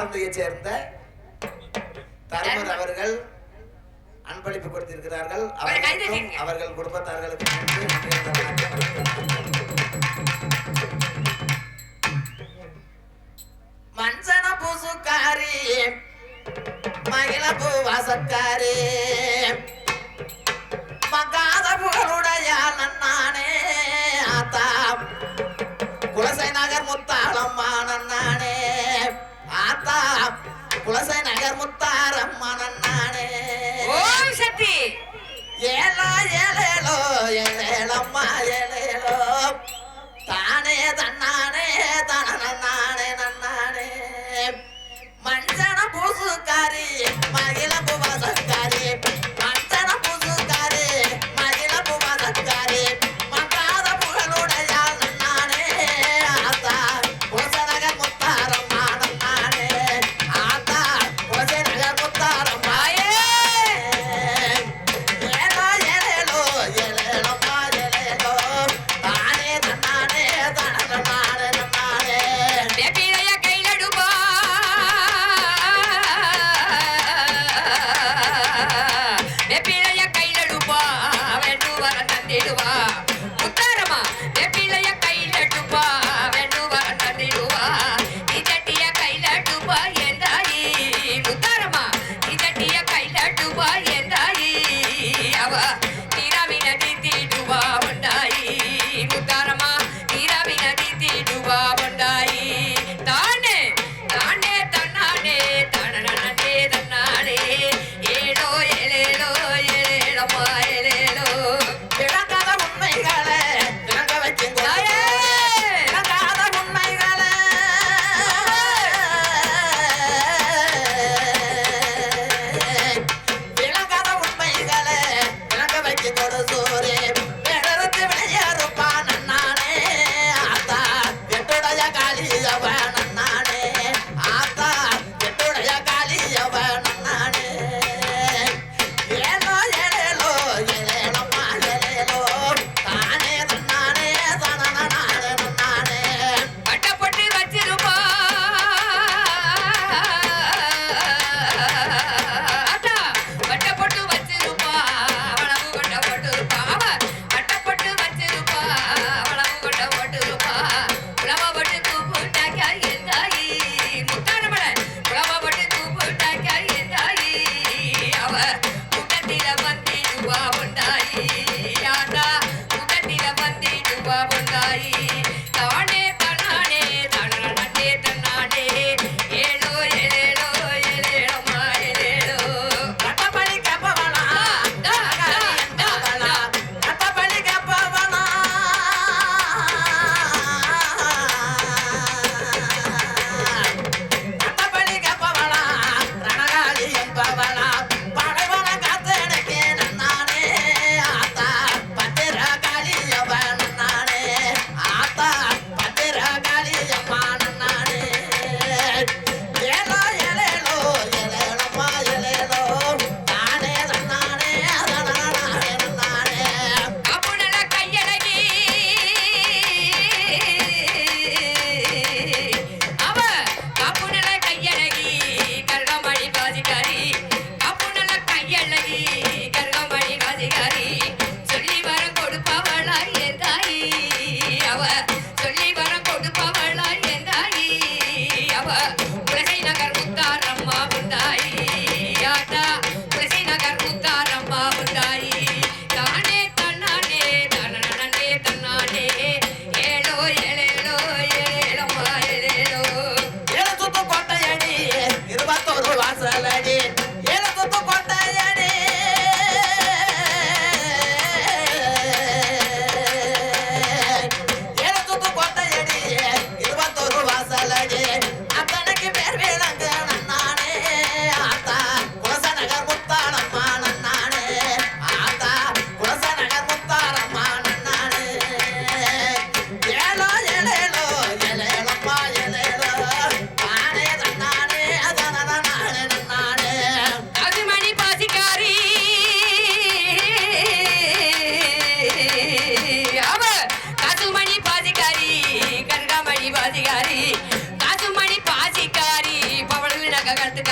ஆர்மியை சேர்ந்த தர்மர் அவர்கள் அன்பளிப்பு கொடுத்திருக்கிறார்கள். அவர்களுக்கும் அவர்கள் குடும்பத்தார்களுக்கு குலச நகர் முத்தாரம்மனே ஓம் சக்தி. ஏழா ஏழை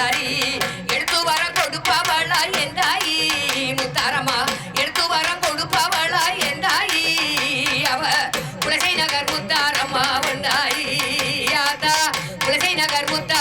கத்துக்காரி எடுத்து வர கொடுப்பவளா என்றாயி. முத்தாரமா எடுத்து வர கொடுப்பவளா என்றாயி. அவ குலசை நகர் முத்தாரமா வந்தாயி. ஆத்தா குலசை நகர் முத்தாரம்மா